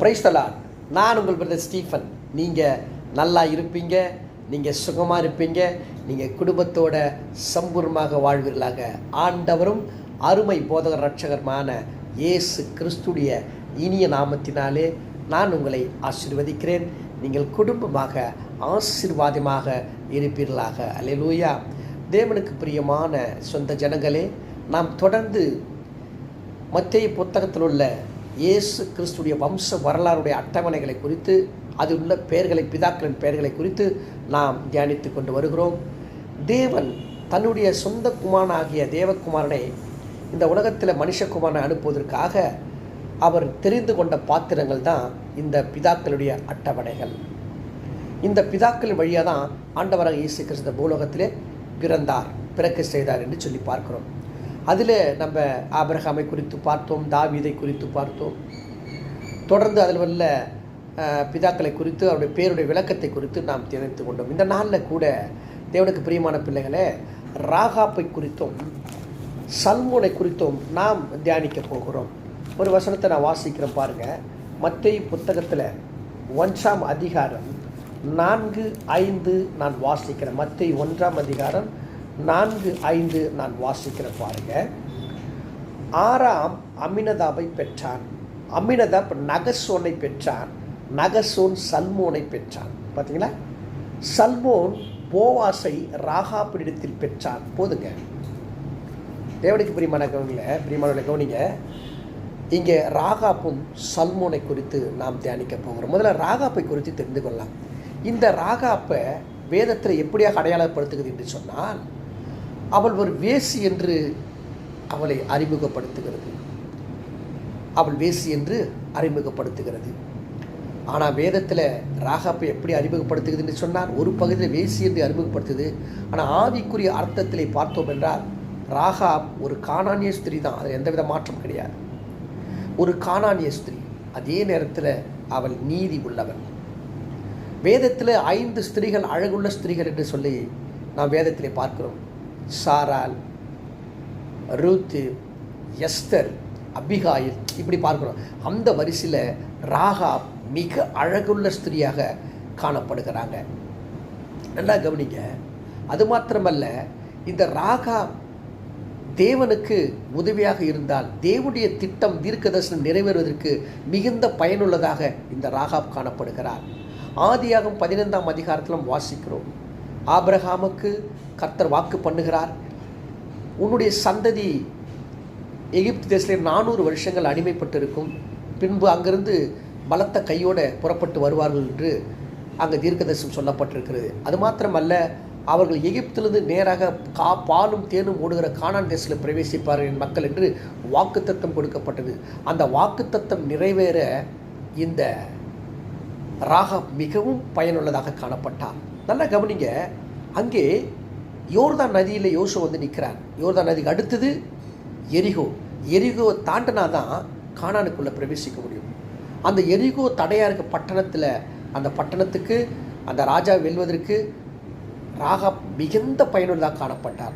பிரைஸ்தலான் நான் உங்கள் brother Stephen. நீங்கள் நல்லா இருப்பீங்க நீங்கள் சுகமாக இருப்பீங்க நீங்கள் குடும்பத்தோட சம்பூர்ணமாக வாழ்வீர்களாக. ஆண்டவரும் அருமை போதகர் ரட்சகருமான இயேசு கிறிஸ்துடைய இனிய நாமத்தினாலே நான் உங்களை ஆசீர்வதிக்கிறேன். நீங்கள் குடும்பமாக ஆசீர்வாதமாக இருப்பீர்களாக. அலையலூயா தேவனுக்கு பிரியமான சொந்த ஜனங்களே நாம் தொடர்ந்து மத்திய புத்தகத்தில் உள்ள இயேசு கிறிஸ்துடைய வம்ச வரலாறுடைய அட்டவணைகளை குறித்து அதில் உள்ள பெயர்களை பிதாக்களின் பெயர்களை குறித்து நாம் தியானித்து கொண்டு வருகிறோம். தேவன் தன்னுடைய சொந்த குமாரனாகிய தேவகுமாரனை இந்த உலகத்தில் மனுஷகுமாரனை அனுப்புவதற்காக அவர் தெரிந்து கொண்ட பாத்திரங்கள் தான் இந்த பிதாக்களுடைய அட்டவணைகள். இந்த பிதாக்களின் வழியாக தான் ஆண்டவராக இயேசு கிறிஸ்து பூலோகத்திலே பிறந்தார் பிறக்க செய்தார் என்று சொல்லி பார்க்கிறோம். அதில் நம்ம ஆபிரகாமை குறித்து பார்த்தோம் தாவீதை குறித்து பார்த்தோம். தொடர்ந்து அதில் உள்ள பிதாக்களை குறித்து அவருடைய பேருடைய விளக்கத்தை குறித்து நாம் தெரிந்து கொண்டோம். இந்த நாளில் கூட தேவனுக்கு பிரியமான பிள்ளைகளை ராகாப்பை குறித்தும் சல்மோனை குறித்தும் நாம் தியானிக்க போகிறோம். ஒரு வசனத்தை நான் வாசிக்கிறேன் பாருங்கள் மத்திய புத்தகத்தில் ஒன்றாம் அதிகாரம் நான்கு ஐந்து நான் வாசிக்கிறேன். மத்திய ஒன்றாம் அதிகாரம் நான்கு ஐந்து நான் வாசிக்கிறேன் பாருங்க. ஆறாம் அமினதாபை பெற்றான். அமினதாப் நகசோனை பெற்றான். நகசோன் சல்மோனை பெற்றான். பார்த்தீங்களா சல்மோன் போவாசை ராகாப்பிடத்தில் பெற்றான். போதுங்க. தேவனுக்கு பிரியமான கவனிங்க பிரியமானவர்களை கவனிங்க. இங்கே ராகாப்பும் சல்மோனை குறித்து நாம் தியானிக்க போகிறோம். முதல்ல ராகாப்பை குறித்து தெரிந்து கொள்ளலாம். இந்த ராகாப்பை வேதத்தில் எப்படியாக அடையாளப்படுத்துகிறது என்று சொன்னால் அவள் ஒரு வேசி என்று அவளை அறிமுகப்படுத்துகிறது. அவள் வேசி என்று அறிமுகப்படுத்துகிறது. ஆனால் வேதத்தில் ராகாப்பை எப்படி அறிமுகப்படுத்துகிறதுன்னு சொன்னார் ஒரு பகுதியில் வேசி என்று அறிமுகப்படுத்துது. ஆனால் ஆவிக்குரிய அர்த்தத்திலே பார்த்தோம் என்றால் ராகாப் ஒரு காணானிய ஸ்திரீ தான். அதில் எந்தவித மாற்றம் கிடையாது. ஒரு காணானிய ஸ்திரீ. அதே நேரத்தில் அவள் நீதி உள்ளவள். வேதத்தில் ஐந்து ஸ்திரீகள் அழகுள்ள ஸ்திரீகள் என்று சொல்லி நாம் வேதத்திலே பார்க்கிறோம். சாரால் ரூத்து எஸ்தர் அபிகாயில் இப்படி பார்க்குறோம். அந்த வரிசையில் ராகா மிக அழகுள்ள ஸ்திரீயாக காணப்படுகிறாங்க. நல்லா கவனிங்க. அது மாத்திரமல்ல இந்த ராகா தேவனுக்கு உதவியாக இருந்தால் தேவனுடைய திட்டம் தீர்க்கதர்சனம் நிறைவேறுவதற்கு மிகுந்த பயனுள்ளதாக இந்த ராகாப் காணப்படுகிறார். ஆதியாகும் பதினைந்தாம் அதிகாரத்திலும் வாசிக்கிறோம். ஆபிரகாமுக்கு கர்த்தர் வாக்கு பண்ணுகிறார். உன்னுடைய சந்ததி எகிப்து தேசத்தில் நானூறு வருஷங்கள் அடிமைப்பட்டிருக்கும். பின்பு அங்கிருந்து பலத்த கையோடு புறப்பட்டு வருவார்கள் என்று அங்கே தீர்க்கதரிசனம் சொல்லப்பட்டிருக்கிறது. அது மாத்திரமல்ல அவர்கள் எகிப்திலிருந்து நேராக கா பாலும் தேனும் ஓடுகிற காணான் தேசத்தில் பிரவேசிப்பார்கள் மக்கள் என்று வாக்குத்தத்தம் கொடுக்கப்பட்டது. அந்த வாக்குத்தத்தம் நிறைவேற இந்த ராகம் மிகவும் பயனுள்ளதாக காணப்பட்டார். நல்லா கவனிங்க அங்கே யோர்தான் நதியில் யோசு வந்து நிற்கிறார் யோர்தான் நதிக்கு அடுத்தது எரிகோ. எரிகோ தாண்டினா தான் காணானுக்குள்ளே பிரவேசிக்க முடியும். அந்த எரிகோ தடையாக இருக்க பட்டணத்தில் அந்த பட்டணத்துக்கு அந்த ராஜா வெல்வதற்கு ராகா மிகுந்த பயனுள்ளதாக காணப்பட்டார்.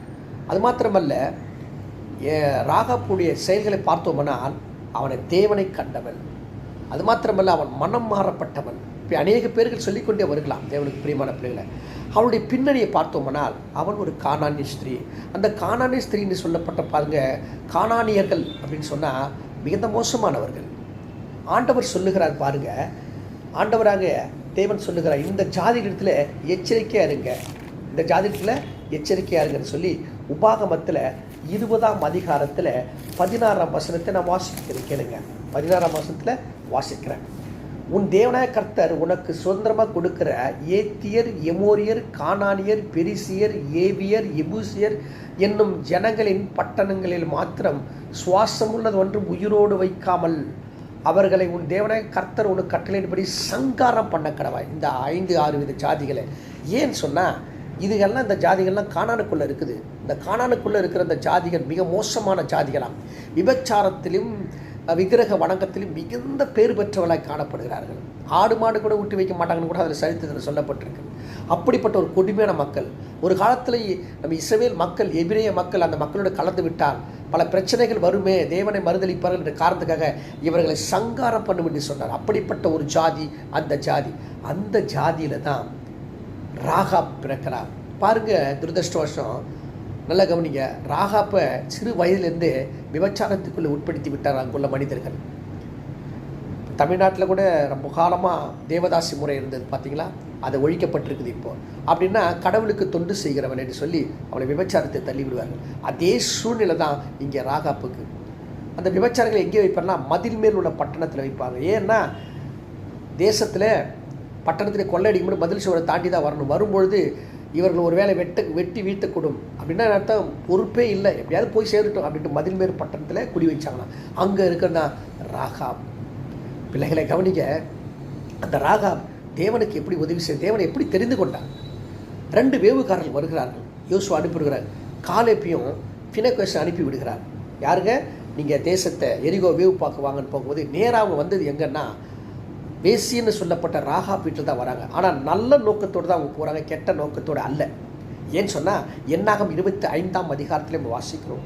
அது மாத்திரமல்ல ஏ- ராகாப்புடைய செயல்களை பார்த்தோம்னால் அவனை தேவனை கண்டவன். அது மாத்திரமல்ல அவன் மனம் மாறப்பட்டவன். அநேக பேர்கள் சொல்லிக்கொண்டே வருகலாம் தேவனுக்கு பிரியமான பிள்ளைகளை. அவனுடைய பின்னணியை பார்த்தோம்னால் அவன் ஒரு காணானிய ஸ்திரீ. அந்த காணானிய ஸ்திரீன்னு சொல்லப்பட்ட பாருங்க காணானியர்கள் அப்படின்னு சொன்னால் மிகுந்த மோசமானவர்கள். ஆண்டவர் சொல்லுகிறார் பாருங்க ஆண்டவராக தேவன் சொல்லுகிறார் இந்த ஜாதியிடத்தில் எச்சரிக்கையாக இருங்க. இந்த ஜாதியத்தில் எச்சரிக்கையாக இருங்கன்னு சொல்லி உபாகமத்தில் இருபதாம் அதிகாரத்தில் பதினாறாம் வசனத்தை நான் வாசிக்கிறேன் கேளுங்க. பதினாறாம் வசனத்தில் வாசிக்கிறேன். உன் தேவனாய கர்த்தர் உனக்கு சுதந்திரமாக கொடுக்கிற ஏத்தியர் எமோரியர் கானானியர் பெரிசியர் ஏவியர் எபூசியர் என்னும் ஜனங்களின் பட்டணங்களில் மாத்திரம் சுவாசமுள்ளது ஒன்று உயிரோடு வைக்காமல் அவர்களை உன் தேவனாய கர்த்தர் உனக்கு கட்டளையின்படி சங்காரம் பண்ண கடவாய் இந்த ஐந்து ஆறு வித ஜாதிகளை. ஏன் சொன்னால் இதுகெல்லாம் இந்த ஜாதிகள்லாம் காணானுக்குள்ளே இருக்குது. இந்த காணானுக்குள்ளே இருக்கிற இந்த ஜாதிகள் மிக மோசமான ஜாதிகளாம். விபச்சாரத்திலும் விக்கிரக வணக்கத்திலும் மிகுந்த பேர் பெற்றவர்களாய் காணப்படுகிறார்கள். ஆடு மாடு கூட விட்டு வைக்க மாட்டாங்கன்னு கூட அதில் சரித்திரத்தில் சொல்லப்பட்டிருக்கு. அப்படிப்பட்ட ஒரு கொடுமையான மக்கள் ஒரு காலத்தில் நம்ம இஸ்ரவேல் மக்கள் எபிரேய மக்கள் அந்த மக்களோட கலந்து விட்டால் பல பிரச்சனைகள் வருமே தேவனை மறுதளிப்பார்கள் என்ற காரணத்துக்காக இவர்களை சங்காரம் பண்ணும் என்று சொன்னார். அப்படிப்பட்ட ஒரு ஜாதி அந்த ஜாதி. அந்த ஜாதியில் தான் ராகா பிறக்கிறார். பாருங்க துரதிருஷ்டவசம். நல்லா கவனிங்க. ராகாப்பை சிறு வயதிலிருந்து விபச்சாரத்துக்குள்ளே உட்படுத்தி விட்டார் அங்குள்ள மனிதர்கள். தமிழ்நாட்டில் கூட ரொம்ப காலமாக தேவதாசி முறை இருந்தது பார்த்தீங்களா அதை ஒழிக்கப்பட்டிருக்குது இப்போ. அப்படின்னா கடவுளுக்கு தொண்டு செய்கிறவன் என்று சொல்லி அவளை விபச்சாரத்தை தள்ளி விடுவார்கள். அதே சூழ்நிலை தான் இங்கே ராகாப்புக்கு. அந்த விபச்சாரங்களை எங்கே வைப்பார்னா மதில் மேல் உள்ள பட்டணத்தில் வைப்பாங்க. ஏன்னா தேசத்தில் பட்டணத்தில் கொள்ளையடிக்கும்போது மதில் சுவரை தாண்டி தான் வரணும். வரும்பொழுது இவர்கள் ஒரு வேளை வெட்ட வெட்டி வீழ்த்தக்கூடும். அப்படின்னா அர்த்தம்? பொறுப்பே இல்லை. எப்படியாவது போய் சேரட்டும் அப்படின்ட்டு மதில் மேல் பட்டணத்தில் குடி வச்சாங்களாம். அங்கே இருக்கிறதா ராகாப் பிள்ளைகளை கவனிக்க அந்த ராகாப் தேவனுக்கு எப்படி உதவி செய்ய தேவனை எப்படி தெரிந்து கொண்டார் ரெண்டு வேவுக்காரர்கள் வருகிறார்கள். யோசுவா அனுப்பிவிடுகிறார். காலேப்பியும் ஃபினக்வேஷன் அனுப்பி விடுகிறார். யாருங்க? நீங்கள் தேசத்தை எரிகோ வேவு பார்க்க வாங்கன்னு போகும்போது நேராக வந்தது எங்கன்னா வேசின்னு சொல்லப்பட்ட ராகா வீட்டில் தான் வராங்க. ஆனால் நல்ல நோக்கத்தோடு தான் அவங்க போகிறாங்க கெட்ட நோக்கத்தோடு அல்ல. ஏன்னு சொன்னால் என்னாகும் இருபத்தி ஐந்தாம் அதிகாரத்தில் நம்ம வாசிக்கிறோம்.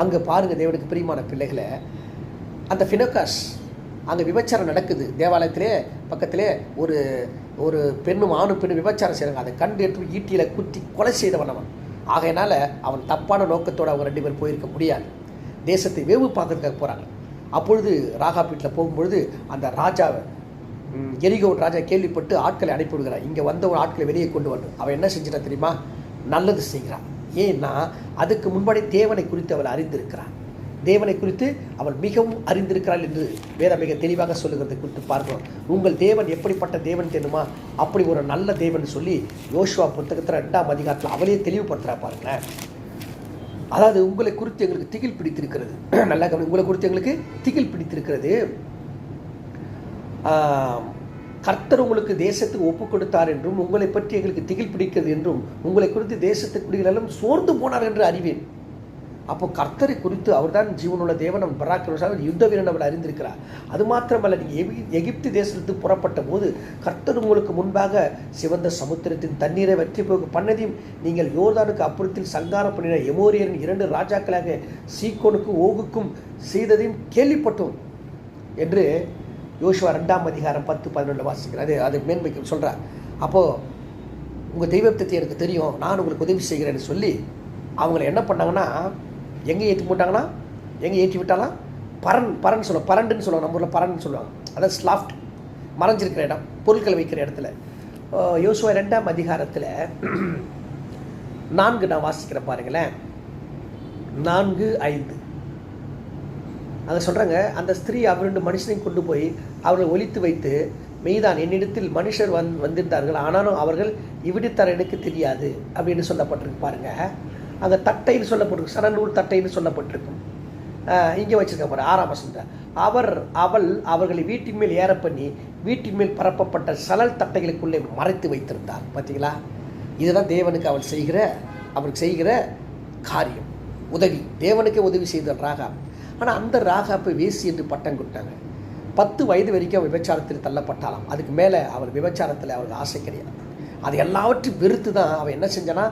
அங்கே பாருங்கள் தேவனுக்கு பிரியமான பிள்ளைகளை அந்த ஃபினோகாஸ் அங்கே விபச்சாரம் நடக்குது. தேவாலயத்திலே பக்கத்திலே ஒரு ஒரு பெண்ணும் ஆணும் பெண்ணும் விபச்சாரம் செய்கிறாங்க அதை கண்டு எடுத்து ஈட்டியில் குத்தி கொலை செய்தவன் அவன். ஆகையினால் அவன் தப்பான நோக்கத்தோடு அவங்க ரெண்டு பேரும் போயிருக்க முடியாது. தேசத்தை வேவு பார்க்கறதுக்காக போகிறாங்க அப்பொழுது ராகா வீட்டில் போகும்பொழுது அந்த ராஜாவை எரிகோன் ராஜா கேள்விப்பட்டு ஆட்களை அனுப்பி விடுகிறான் இங்கே வந்த ஒரு ஆட்களை வெளியே கொண்டு வரணும். அவன் என்ன செஞ்சிட்டா தெரியுமா? நல்லது செய்கிறான். ஏன்னா அதுக்கு முன்னாடி தேவனை குறித்து அவள் அறிந்திருக்கிறான். தேவனை குறித்து அவள் மிகவும் அறிந்திருக்கிறாள் என்று வேற மிக தெளிவாக சொல்லுகிறதை. குறித்து பார்க்கிறோம். உங்கள் தேவன் எப்படிப்பட்ட தேவன் தெரியுமா? அப்படி ஒரு நல்ல தேவன் சொல்லி யோசுவா புத்தகத்தில் ரெண்டாம் அதிகாரத்தில் அவளே தெளிவுபடுத்துகிறா பாருங்களேன். அதாவது உங்களை குறித்து எங்களுக்கு திகில் பிடித்திருக்கிறது. நல்லா உங்களை குறித்து எங்களுக்கு திகில் பிடித்திருக்கிறது. கர்த்தர் உங்களுக்கு தேசத்துக்கு ஒப்பு கொடுத்தார் என்றும் உங்களை பற்றி எங்களுக்கு திகில் பிடிக்கிறது என்றும் உங்களை குறித்து தேசத்து குடிகளெல்லாம் சோர்ந்து போனார் என்று அறிவேன். அப்போ கர்த்தரை குறித்து அவர்தான் ஜீவனுள்ள தேவன் அவன் பராக்கிரமசாலி யுத்த வீரன் அவர் அறிந்திருக்கிறார். அது மாத்திரமல்ல நீங்கள் எகி எகிப்து தேசத்துக்கு புறப்பட்ட போது கர்த்தர் உங்களுக்கு முன்பாக சிவந்த சமுத்திரத்தின் தண்ணீரை வெற்றி போக பண்ணதையும் நீங்கள் யோர்தானுக்கு அப்புறத்தில் சங்காரம் பண்ணின எமோரியரின் இரண்டு ராஜாக்களாக சீக்கோனுக்கும் ஓகுக்கும் செய்ததையும் கேள்விப்பட்டோம் என்று யோசுவா ரெண்டாம் அதிகாரம் பத்து பதினொன்று வாசிக்கிறேன். அது அது மேன்மைக்கு சொல்கிறார் அப்போது உங்கள் தெய்வத்தை எனக்கு தெரியும். நான் உங்களுக்கு உதவி செய்கிறேன்னு சொல்லி அவங்கள என்ன பண்ணாங்கன்னா எங்கே ஏற்றி போட்டாங்கன்னா எங்கே ஏற்றி விட்டாலாம் பரன் பரன் சொல்லுவோம் பரண்டுன்னு சொல்லுவாங்க. நம்ம ஊரில் பரன்னு சொல்லுவாங்க. அதாவது ஸ்லாஃப்ட் மறைஞ்சிருக்கிற இடம் பொருட்கள் வைக்கிற இடத்துல. யோசுவா ரெண்டாம் அதிகாரத்தில் நான்கு நான் வாசிக்கிறேன் பாருங்களேன். நான்கு ஐந்து. அங்கே சொல்கிறாங்க அந்த ஸ்திரீ அவர் ரெண்டு மனுஷனையும் கொண்டு போய் அவர்களை ஒழித்து வைத்து மெய்தான் என்னிடத்தில் மனுஷர் வந் வந்திருந்தார்கள். ஆனாலும் அவர்கள் இவ்விடத்தார் எனக்கு தெரியாது அப்படின்னு சொல்லப்பட்டிருக்கு பாருங்க. அங்கே தட்டைன்னு சொல்லப்பட்டிருக்கு. சரநூல் தட்டைன்னு சொல்லப்பட்டிருக்கும். இங்கே வச்சுருக்க பாரு ஆறாம் வசந்த அவர் அவள் அவர்களை வீட்டின் மேல் ஏற பண்ணி வீட்டின் மேல் பரப்பப்பட்ட சலல் தட்டைகளுக்குள்ளே மறைத்து வைத்திருந்தார். பார்த்தீங்களா இதுதான் தேவனுக்கு அவள் செய்கிற அவருக்கு செய்கிற காரியம் உதவி. தேவனுக்கே உதவி செய்தார் ராகா ஆனால் அந்த ராகா அப்போ வேசி என்று பட்டம் கொடுத்தாங்க. பத்து வயது வரைக்கும் அவள் விபச்சாரத்தில் தள்ளப்பட்டாலாம் அதுக்கு மேலே அவள் விபச்சாரத்தில் அவளுக்கு ஆசை கிடையாது. அது எல்லாவற்றையும் வெறுத்து தான் அவன் என்ன செஞ்சானா?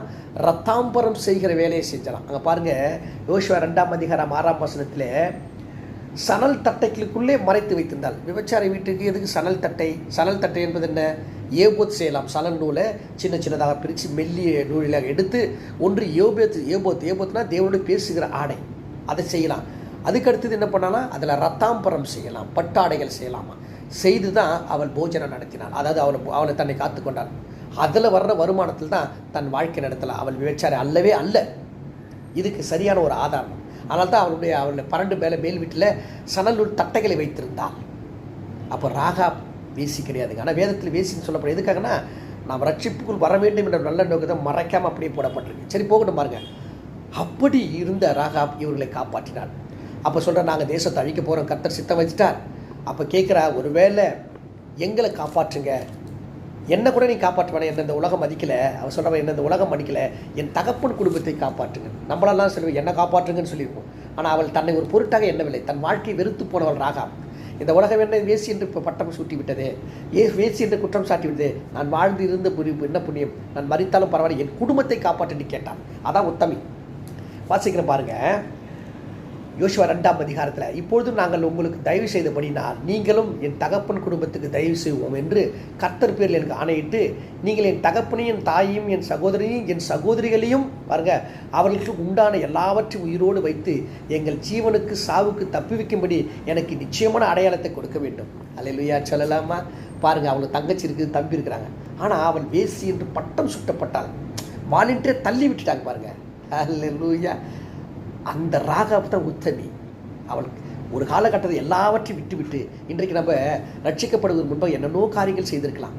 ரத்தாம்பரம் செய்கிற வேலையை செஞ்சான் அங்கே பாருங்கள் யோசுவா ரெண்டாம் அதிகாரம் ஆறாம் வசனத்தில் சணல் தட்டைகளுக்குள்ளே மறைத்து வைத்திருந்தாள். விபச்சார வீட்டுக்கு எதுக்கு சணல் தட்டை? சணல் தட்டை என்பது என்ன? ஏபோத் செய்யலாம். சணல் நூலை சின்ன சின்னதாக பிரித்து மெல்லிய நூலில் எடுத்து ஒன்று ஏபோத் ஏபோத் ஏபோத்னா தேவனோடு பேசுகிற ஆடை. அதை செய்யலாம். அதுக்கு அடுத்தது என்ன பண்ணலாம் அதில் ரத்தாம்பரம் செய்யலாம் பட்டாடைகள் செய்யலாமா. செய்து தான் அவள் போஜனம் நடத்தினாள். அதாவது அவளை அவளை தன்னை காத்து கொண்டாள். அதில் வர்ற வருமானத்தில் தான் தன் வாழ்க்கை நடத்தலாம் அவள் விபச்சாரி அல்லவே அல்ல. இதுக்கு சரியான ஒரு ஆதாரம். அதனால தான் அவளுடைய அவளுடைய பரண்டு மேலே மேல் வீட்டில் சணலுள் தட்டைகளை வைத்திருந்தாள். அப்போ ராகா வேசி கிடையாதுங்க. ஆனால் வேதத்தில் வேசின்னு சொல்லப்படும். எதுக்காகனா நாம் ரட்சிப்புக்குள் வர வேண்டும் என்ற நல்ல நோக்கத்தை மறைக்காமல் அப்படியே போடப்பட்டிருக்கு. சரி போகட்டும் பாருங்க. அப்படி இருந்த ராகா இவர்களை காப்பாற்றினாள். அப்போ சொல்கிற நாங்கள் தேசத்தை அழிக்க போகிறோம் கர்த்தர் சித்தம் வச்சுட்டார். அப்போ கேட்குறா ஒருவேளை எங்களை காப்பாற்றுங்க. என்ன கூட நீ காப்பாற்றுவானே என்ன இந்த உலகம் மதிக்கலை. அவர் சொல்கிறவன் என்ன இந்த உலகம் மதிக்கலை. என் தகப்பன் குடும்பத்தை காப்பாற்றுங்க. நம்மளெல்லாம் சொல்லுவோம் என்ன காப்பாற்றுங்கன்னு சொல்லியிருப்போம். ஆனால் அவள் தன்னை ஒரு பொருட்டாக எண்ணவில்லை. தன் வாழ்க்கையை வெறுத்து போனவள் ராகா இந்த உலகம் என்ன? வேசி என்று இப்போ பட்டம் சூட்டி விட்டது ஏ வேசி என்று குற்றம் சாட்டி விட்டதே நான் வாழ்ந்து இருந்த புரியும் என்ன புண்ணியம்? நான் மறித்தாலும் பரவாயில்ல. என் குடும்பத்தை காப்பாற்றுன்னு கேட்டான். அதான் உத்தமி. வாசிக்கிறேன் பாருங்கள் யோசுவா ரெண்டாம் அதிகாரத்தில் இப்பொழுதும் நாங்கள் உங்களுக்கு தயவு செய்தபடினால் நீங்களும் என் தகப்பன் குடும்பத்துக்கு தயவு செய்வோம் என்று கர்த்தர் பேரில் எனக்கு ஆணையிட்டு நீங்கள் என் தகப்பனையும் என் தாயையும் என் சகோதரியையும் என் சகோதரிகளையும் பாருங்க அவர்களுக்கு உண்டான எல்லாவற்றையும் உயிரோடு வைத்து எங்கள் ஜீவனுக்கு சாவுக்கு தப்பி வைக்கும்படி எனக்கு நிச்சயமான அடையாளத்தை கொடுக்க வேண்டும். அல்லையா சொல்லலாமா? பாருங்க அவங்களுக்கு தங்கச்சி இருக்குது தம்பி இருக்கிறாங்க. ஆனால் அவள் வேசி என்று பட்டம் சுட்டப்பட்டாள். வாலின்றே தள்ளி விட்டுட்டாங்க பாருங்க. அல்லேலூயா. அந்த ராகாப் தான் உத்தமி. அவளுக்கு ஒரு காலகட்டத்தை எல்லாவற்றையும் விட்டுவிட்டு இன்றைக்கு நம்ம ரட்சிக்கப்படுவதற்கு முன்பாக என்னென்னோ காரியங்கள் செய்திருக்கலாம்.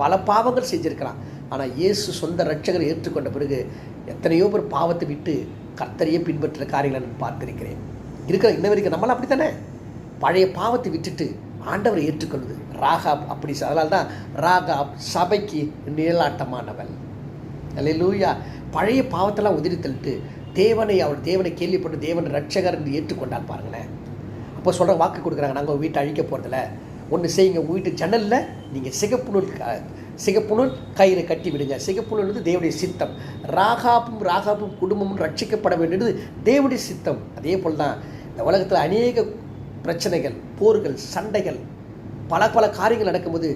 பல பாவங்கள் செஞ்சிருக்கலாம். ஆனால் இயேசு சொந்த ரட்சகரை ஏற்றுக்கொண்ட பிறகு எத்தனையோ பேர் பாவத்தை விட்டு கர்த்தரையே பின்பற்றுற காரியங்களை நான் பார்த்திருக்கிறேன். இருக்கிற இன்ன வரைக்கும் நம்மளாம் அப்படி தானே பழைய பாவத்தை விட்டுட்டு ஆண்டவரை ஏற்றுக்கொள்வது. ராகாப் அப்படி அதனால தான் ராகாப் சபைக்கு நிழலாட்டமானவள். அல்லேலூயா. பழைய பாவத்தெல்லாம் உதிரி தள்ளிட்டு தேவனை அவள் தேவனை கேள்விப்பட்டு தேவன் ரட்சகர் என்று ஏற்றுக்கொண்டான் பாருங்களேன். அப்போ சொல்கிற வாக்கு கொடுக்குறாங்க நாங்கள் வீட்டை அழிக்க போகிறதில்ல ஒன்று செய்யுங்க உங்கள் வீட்டு ஜன்னலில் நீங்கள் சிகப்பு நூல் க- சிகப்பு நூல் கயிறு கட்டி விடுங்க. சிகப்பு நூல் வந்து தேவனுடைய சித்தம். ராகாப்பும் ராகாப்பும் குடும்பமும் ரட்சிக்கப்பட வேண்டியது தேவனுடைய சித்தம். அதே போல் தான் இந்த உலகத்தில் அநேக பிரச்சனைகள் போர்கள் சண்டைகள் பல பல காரியங்கள் நடக்கும்போது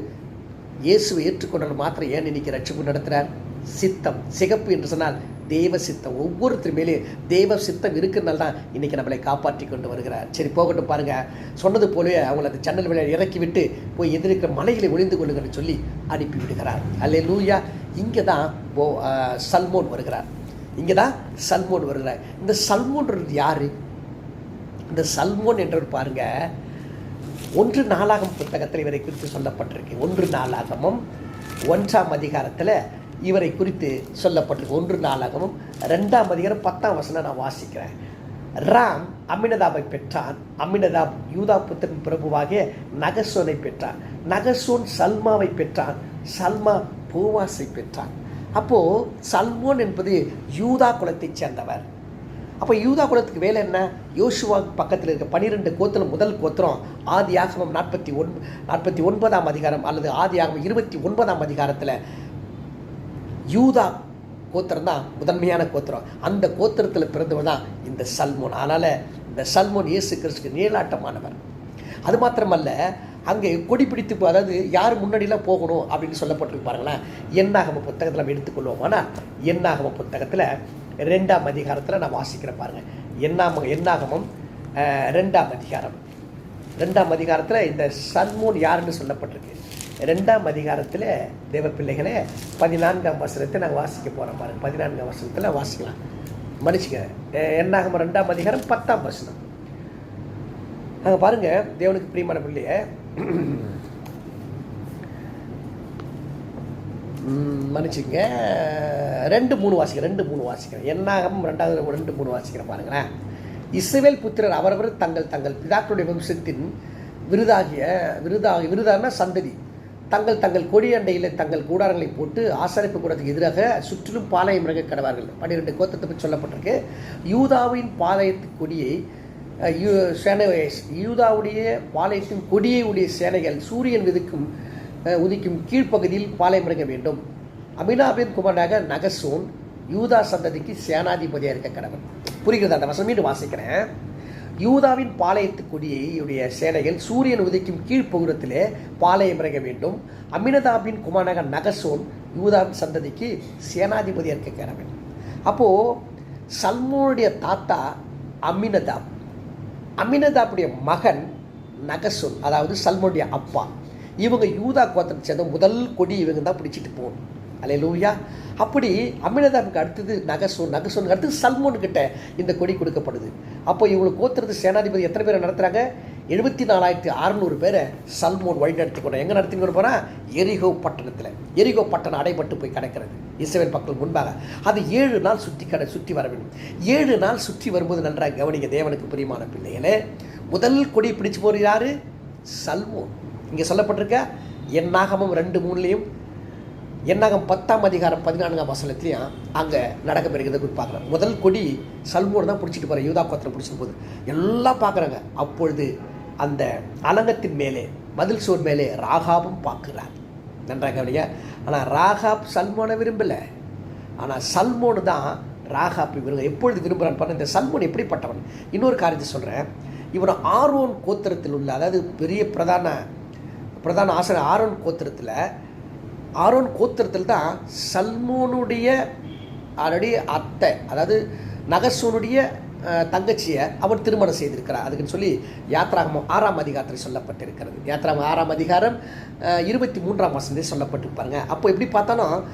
இயேசுவை ஏற்றுக்கொண்டால் மாத்திரம் ஏன் இன்னைக்கு ரட்சிப்பு நடத்துகிறார் சித்தம் சிகப்பு என்று சொன்னால் தேவ சித்தம் ஒவ்வொருத்தர் மேலே தேவ சித்தம் இருக்கிறனால தான் இன்றைக்கி நம்மளை காப்பாற்றி கொண்டு வருகிறார். சரி போகட்டும் பாருங்கள் சொன்னது போலவே அவங்கள அந்த ஜன்னல் வழியாக இறக்கி விட்டு போய் எதிர்க்கிற மலைகளை ஒளிந்து கொள்ளுங்கன்னு சொல்லி அனுப்பி விடுகிறார். அல்லே லூயா இங்கே தான் போ சல்மோன் வருகிறார். இங்கே தான் சல்மோன் வருகிறார். இந்த சல்மோன்றது யார்? இந்த சல்மோன் என்றவர் பாருங்கள் ஒன்று நாளாகம் புத்தகத்தில் இவரை குறித்து சொல்லப்பட்டிருக்கு. ஒன்று நாளாகமும் ஒன்றாம் அதிகாரத்தில் இவரை குறித்து சொல்லப்பட்டிருக்கு ஒன்று நாளாகவும் ரெண்டாம் அதிகாரம் பத்தாம் வசனம் நான் வாசிக்கிறேன். ராம் அமினதாபை பெற்றான். அமினதாப் யூதா புத்திரன் பிரபுவாகிய நகசோனை பெற்றான். நகசோன் சல்மாவை பெற்றான். சல்மா போவாசை பெற்றான். அப்போ சல்மோன் என்பது யூதா குலத்தைச் சேர்ந்தவர். அப்போ யூதா குலத்துக்கு வேலை என்ன? யோசுவா பக்கத்தில் இருக்க பன்னிரெண்டு கோத்திரம் முதல் கோத்திரம் ஆதி ஆகமம் நாற்பத்தி ஒன் நாற்பத்தி ஒன்பதாம் அதிகாரம் அல்லது ஆதி ஆகமம் இருபத்தி ஒன்பதாம் அதிகாரத்தில் யூதா கோத்திரம் தான் முதன்மையான கோத்திரம். அந்த கோத்திரத்தில் பிறந்தவர் தான் இந்த சல்மோன். அதனால் இந்த சல்மோன் இயேசு கிறிஸ்துக்கு நீளாட்டமானவர் அது மாத்திரமல்ல அங்கே கொடி பிடித்து அதாவது யார் முன்னாடிலாம் போகணும் அப்படின்னு சொல்லப்பட்டிருக்கு பாருங்களேன். என்னாகம புத்தகத்தில் நம்ம எடுத்துக்கொள்வோம். ஆனால் புத்தகத்தில் ரெண்டாம் அதிகாரத்தில் நான் வாசிக்கிறேன் பாருங்கள் என்னாம என்னாகமம் ரெண்டாம் அதிகாரம். ரெண்டாம் அதிகாரத்தில் இந்த சல்மோன் யாருன்னு சொல்லப்பட்டிருக்கு. ரெண்டாம் அதிகாரத்தில் தேவ பிள்ளைகளே பதினான்காம் வசனத்தை நாங்கள் வாசிக்க போகிறோம் பாருங்கள் பதினான்காம் வசனத்தில் வாசிக்கலாம். மன்னிச்சுக்க என்னாகும் ரெண்டாம் அதிகாரம் பத்தாம் வசனம். நாங்கள் பாருங்கள் தேவனுக்கு பிரியமான பிள்ளைய. மன்னிச்சுங்க ரெண்டு மூணு வாசிக்கிறேன் ரெண்டு மூணு வாசிக்கிறேன். என்னாகும் ரெண்டாவது ரெண்டு மூணு வாசிக்கிறேன் பாருங்களேன். இஸ்ரேல் புத்திரர் அவரவர் தங்கள் தங்கள் பிதாக்களுடைய வம்சத்தின் விருதாகிய விருதாகி விருதான சந்ததி. தங்கள் தங்கள் கொடி அண்டையில் தங்கள் கூடாரங்களை போட்டு ஆசரிப்பு கூடத்துக்கு எதிராக சுற்றிலும் பாளையம் இறங்க கடவார்கள். பன்னிரெண்டு கோத்தத்தை பற்றி சொல்லப்பட்டிருக்கு. யூதாவின் பாளையத்து கொடியை யூ- சேனை யூதாவுடைய பாளையத்தின் கொடியை உடைய சேனைகள் சூரியன் விதிக்கும் உதிக்கும் கீழ்ப்பகுதியில் பாளையம் இறங்க வேண்டும். அமினாபின் குமாராக நகசோன் யூதா சந்ததிக்கு சேனாதிபதியாக இருக்க கடவுள். புரிகிறது? அந்த வசனம்? மீண்டும் வாசிக்கிறேன். யூதாவின் பாளையத்து கொடியுடைய சேனைகள் சூரியன் உதிக்கும் கீழ்ப்புகுரத்திலே பாளையம் இறங்க வேண்டும். அமினதாபின் குமாரகன் நகசோன் யூதாவின் சந்ததிக்கு சேனாதிபதியாக இருக்க வேண்டும் அப்போது சல்மோனுடைய தாத்தா அமினதாப் அமினதாப்புடைய மகன் நகசோன் அதாவது சல்மோனுடைய அப்பா. இவங்க யூதா கோத்திரத்தை சேர்ந்த முதல் கொடி இவங்க தான் பிடிச்சிட்டு போகணும். அலையலூயா அப்படி அமினதாபுக்கு அடுத்தது நகசோன் நகசோனுக்கு அடுத்தது சல்மோன் கிட்ட இந்த கொடி கொடுக்கப்படுது. அப்போ இவங்களுக்கு கோத்திரத்து சேனாதிபதி எத்தனை பேரை நடத்துகிறாங்க எழுபத்தி நாலாயிரத்தி அறநூறு பேரை சல்மோன் வழி நடத்தி கொண்டு எங்கே நடத்தி கொண்டு போனால் எரிகோ பட்டணத்தில். எரிகோ பட்டணம் அடைபட்டு போய் கிடக்கிறது. இஸ்ரவேல் மக்கள் முன்பாக. அது ஏழு நாள் சுற்றி கடை சுற்றி வர வேண்டும். ஏழு நாள் சுற்றி வரும்போது நன்றாக கவனிங்க தேவனுக்கு பிரியமான பிள்ளைகளே. முதல் கொடி பிடிச்சு போகிறார் சல்மோன். இங்கே சொல்லப்பட்டிருக்க எண்ணாகமம் ரெண்டு மூணுலேயும் எண்ணாகம் பத்தாம் அதிகாரம் பதினான்காம் வசனத்துலையும் அங்கே நடக்கப்பெறுகிறத குறி குறித்து பார்க்குறோம். முதல் கொடி சல்மோன் தான் பிடிச்சிட்டு போகிற யூதா கோத்திரம் பிடிச்சிட்டு போகுது. எல்லாம் பார்க்குறாங்க. அப்பொழுது அந்த அலங்கத்தின் மேலே மதில் சோர் மேலே ராகாபும் பார்க்குறார். நன்றாக கவனிங்க. ஆனால் ராகாப் சல்மோனை விரும்பலை. ஆனால் சல்மோனு தான் ராகாப்பை விரும்ப எப்பொழுது விரும்புகிறான் பாருங்கள் இந்த சல்மோன் எப்படிப்பட்டவன்? இன்னொரு காரியத்தை சொல்கிறேன் இவன் ஆரோன் கோத்திரத்தில் உள்ள அதாவது பெரிய பிரதான பிரதான ஆசிரியர் ஆரோன் கோத்திரத்தில் ஆரோன் கோத்திரத்தில் தான் சல்மோனுடைய அவருடைய அத்தை அதாவது நகசோனுடைய தங்கச்சியை அவர் திருமணம் செய்திருக்கிறார். அதுக்குன்னு சொல்லி யாத்ராகமம் ஆறாம் அதிகாரத்தில் சொல்லப்பட்டிருக்கிறது. யாத்ராகம் ஆறாம் அதிகாரம் இருபத்தி மூன்றாம் வசந்தே சொல்லப்பட்டிருப்பாருங்க அப்போ எப்படி பார்த்தாலும்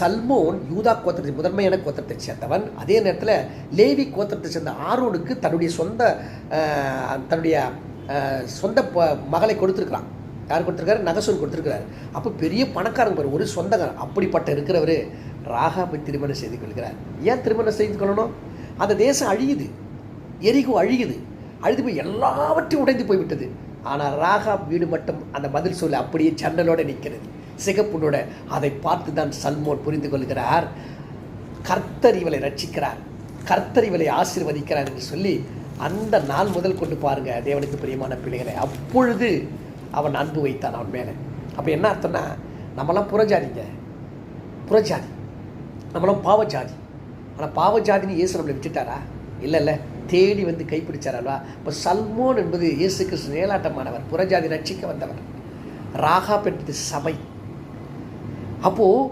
சல்மோன் யூதா கோத்திரத்தை முதன்மையான கோத்திரத்தை சேர்ந்தவன். அதே நேரத்தில் லேவி கோத்திரத்தை சேர்ந்த ஆரோனுக்கு தன்னுடைய சொந்த தன்னுடைய சொந்த ப- மகளை கொடுத்துருக்கிறான். யார் கொடுத்துருக்காரு? நகசூல் கொடுத்துருக்கிறார். அப்போ பெரிய பணக்காரங்க பாரு ஒரு சொந்தக்காரன். அப்படிப்பட்ட இருக்கிறவர் ராகாபை திருமணம் செய்து கொள்கிறார். ஏன் திருமணம் செய்து கொள்ளணும்? அந்த தேசம் அழியுது. எரிகோ அழியுது. அழுது போய் எல்லாவற்றையும் உடைந்து போய்விட்டது. ஆனால் ராகா வீடு மட்டும் அந்த பதில் சொல்ல அப்படியே ஜன்னலோடு நிற்கிறது. சிகப்புனோட அதை பார்த்து தான் சல்மோன் புரிந்து கொள்கிறார். கர்த்தர் இவளை ரட்சிக்கிறார். கர்த்தர் இவளை ஆசீர்வதிக்கிறார் என்று சொல்லி அந்த நாள் முதல் கொண்டு பாருங்க தேவனுக்கு பிரியமான பிள்ளைகளை. அப்பொழுது அவன் அன்பு வைத்தான் அவன் மேலே. அப்போ என்ன அர்த்தம்னா நம்மலாம் புறஜாதிங்க. புறஜாதி. நம்மளாம் பாவஜாதி. ஆனால் பாவஜாதின்னு இயேசு நம்மளை விட்டுட்டாரா? இல்லை இல்லை. தேடி வந்து கைப்பிடிச்சாரல்வா? இப்போ சல்மோன் என்பது இயேசு கிறிஸ்து மேலாட்டமானவர் புறஜாதி ரட்சிக்க வந்தவர். ராகா பெற்றது சபை. அப்போது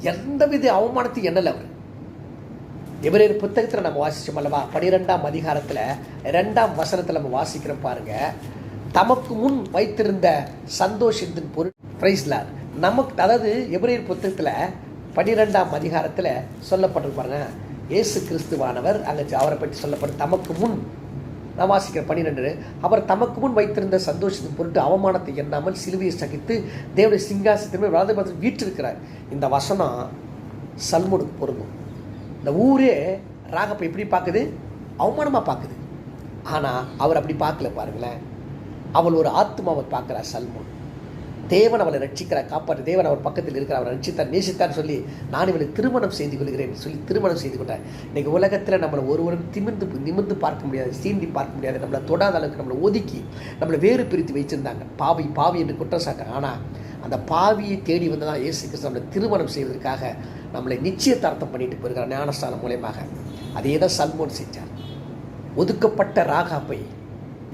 எந்தவித அவமானத்தையும் என்னல அவர். எவரேறு புத்தகத்தில் நம்ம வாசிச்சோம் அல்லவா? பனிரெண்டாம் அதிகாரத்தில் ரெண்டாம் வசனத்தில் நம்ம வாசிக்கிறோம் பாருங்க. தமக்கு முன் வைத்திருந்த சந்தோஷத்தின் பொருள். பிரைஸ்லார் நமக்கு அதாவது எபிரேயர் புத்தகத்தில் பன்னிரெண்டாம் அதிகாரத்தில் சொல்லப்பட்டிருப்பாருங்க இயேசு கிறிஸ்துவானவர் அங்கே அவரை பற்றி சொல்லப்படும் தமக்கு முன் நான் பன்னிரெண்டு அவர் தமக்கு முன் வைத்திருந்த சந்தோஷத்தின் பொருட்டு அவமானத்தை எண்ணாமல் சிலுவையை சகித்து தேவடைய சிங்காசத்திற்கு வளர்ந்து வலது பார்த்து வீற்றிருக்கிறார். இந்த வசனம் சல்முனுக்கு பொருந்தும். இந்த ஊரே ராகப்பை எப்படி பார்க்குது? அவமானமாக பார்க்குது. ஆனால் அவர் அப்படி பார்க்கல பாருங்களேன். அவள் ஒரு ஆத்மாவை பார்க்குறா சல்மோன். தேவன் அவளை ரட்சிக்கிறார் காப்பாற்று. தேவன் அவர் பக்கத்தில் இருக்கிறார் அவரை ரட்சித்தார் நேசித்தார் சொல்லி நான் இவளை திருமணம் செய்து கொள்கிறேன் சொல்லி திருமணம் செய்து கொண்டார். இன்றைக்கி உலகத்தில் நம்மளை ஒருவரும் திமிர்ந்து நிமிர்ந்து பார்க்க முடியாது சீண்டி பார்க்க முடியாது. நம்மளை தொடாத அளவுக்கு நம்மளை ஒதுக்கி நம்மளை வேறு பிரித்து வைச்சிருந்தாங்க பாவி பாவி என்று குற்றம் சாட்டாங்க ஆனால் அந்த பாவியை தேடி வந்து தான் இயேசு கிறிஸ்து நம்மளை திருமணம் செய்வதற்காக நம்மளை நிச்சயதார்த்தம் பண்ணிட்டு போயிருக்கிறார் ஞானஸ்தானம் மூலயமாக. அதே தான் சல்மோன் செஞ்சார். ஒதுக்கப்பட்ட ராகாப்பை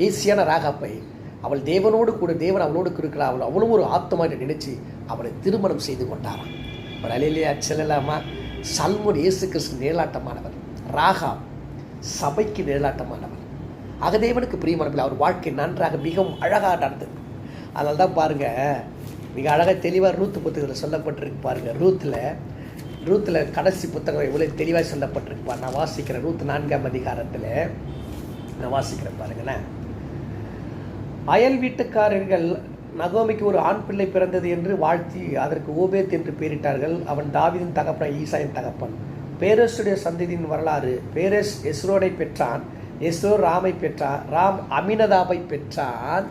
ஈஸியான ராகாப்பை அவள் தேவனோடு கூட தேவன் அவளோடு இருக்கிறா அவள் அவ்வளோ ஒரு ஆத்தமாக நினைச்சு அவளை திருமணம் செய்து கொண்டாராம் ஒரு அலையிலேயே செல்லலாமா? சல்முன் இயேசு கிறிஸ்து நிழலாட்டமானவர். ராகா சபைக்கு நிழலாட்டமானவர். அகதேவனுக்கு பிரியமானவர் அவர் வாழ்க்கை நன்றாக மிகவும் அழகாக நடந்தது அதனால தான் பாருங்கள் மிக அழகாக தெளிவாக ரூத்து புத்தகத்தில் சொல்லப்பட்டிருக்கு பாருங்கள் ரூத்தில் ரூத்தில் கடைசி புத்தகம் இவ்வளோ தெளிவாக சொல்லப்பட்டிருக்கு பாரு நான் வாசிக்கிறேன் ரூத் நான்காம் அதிகாரத்தில் நான் வாசிக்கிறேன் பாருங்களேன். அயல் வீட்டுக்காரர்கள் நகோமிக்கு ஒரு ஆண் பிள்ளை பிறந்தது என்று வாழ்த்தி அதற்கு ஓபேத் என்று பெயரிட்டார்கள். அவன் தாவிதின் தகப்பன் ஈசாயின் தகப்பன். பேரஸுடைய சந்ததியின் வரலாறு பேரஸ் எஸ்ரோனை பெற்றான் எஸ்ரோ ராமை பெற்றான் ராம் அமினதாபை பெற்றான்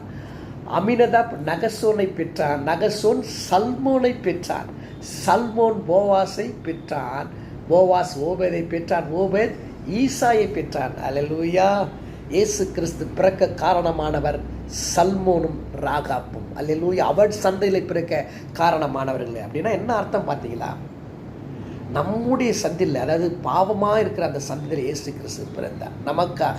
அமினதாப் நகசோனை பெற்றான் நகசோன் சல்மோனை பெற்றான் சல்மோன் போவாஸை பெற்றான் போவாஸ் ஓபேதை பெற்றான் ஓபேத் ஈசாயை பெற்றான். அலலூயா இயேசு கிறிஸ்து பிறக்க காரணமானவர். சல்மோனும் ராகாப்பும். அல்லேலூயா அவர் சந்தையில் பிறக்க காரணமானவர்கள். அப்படின்னா என்ன அர்த்தம் பார்த்தீங்களா? நம்முடைய சந்தில் அதாவது பாவமாக இருக்கிற அந்த சந்தில் இயேசு கிறிஸ்து பிறந்தார். நமக்காக.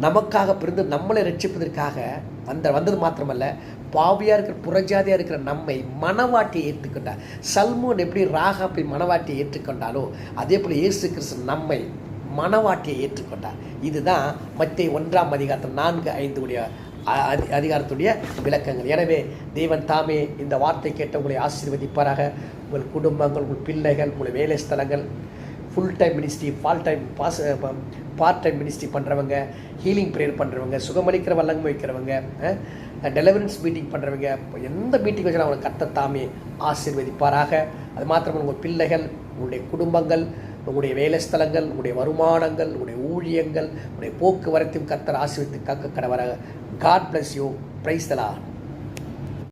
நமக்காக பிறந்து நம்மளை ரட்சிப்பதற்காக வந்த வந்தது மாத்திரமல்ல பாவியாக இருக்கிற புறஜாதியாக இருக்கிற நம்மை மனவாட்டியை ஏற்றுக்கொண்டார். சல்மோன் எப்படி ராகாப்பை மனவாட்டியை ஏற்றுக்கொண்டாலோ அதே போல் இயேசு கிறிஸ்து நம்மை மனவாட்டியை ஏற்றுக்கொண்டார். இதுதான் மத்திய ஒன்றாம் அதிகாரத்தில் நான்கு ஐந்து உடைய அ- அதி- அதிகாரத்துடைய விளக்கங்கள். எனவே தேவன் தாமே இந்த வார்த்தை கேட்ட உங்களை ஆசீர்வதிப்பாராக. உங்கள் குடும்பங்கள் உங்கள் பிள்ளைகள் உங்கள் வேலை ஸ்தலங்கள் ஃபுல் டைம் மினிஸ்ட்ரி பால் டைம் பாஸ் பார்ட் டைம் மினிஸ்ட்ரி பண்ணுறவங்க ஹீலிங் ப்ரேயர் பண்ணுறவங்க சுகமளிக்கிற வல்லங்கம் வைக்கிறவங்க டெலிவரன்ஸ் மீட்டிங் பண்ணுறவங்க எந்த மீட்டிங் வச்சாலும் அவங்களை கத்த தாமே ஆசீர்வதிப்பாராக. அது மாத்திரம் உங்கள் பிள்ளைகள் உங்களுடைய குடும்பங்கள் உங்களுடைய வேலை ஸ்தலங்கள் உங்களுடைய வருமானங்கள் உங்களுடைய ஊழியங்கள் உங்களுடைய போக்குவரத்தையும் கத்தர் ஆசிரித்து காக்க கடவராக. காட் பிளஸ் யூ பிரைஸ் தலா